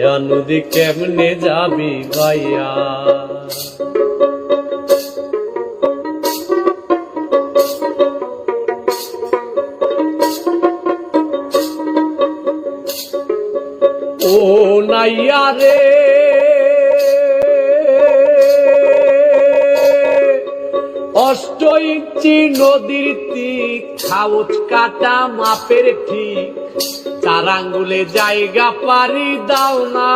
মায়া নদী কেমনে যাবি ভাইয়া? ও নাইয়া রে অষ্ট ইঞ্চি নদীর তিক খাউচ কাটা মাপের ঠিক। চার আঙ্গুলে জায়গা পারি দাও না।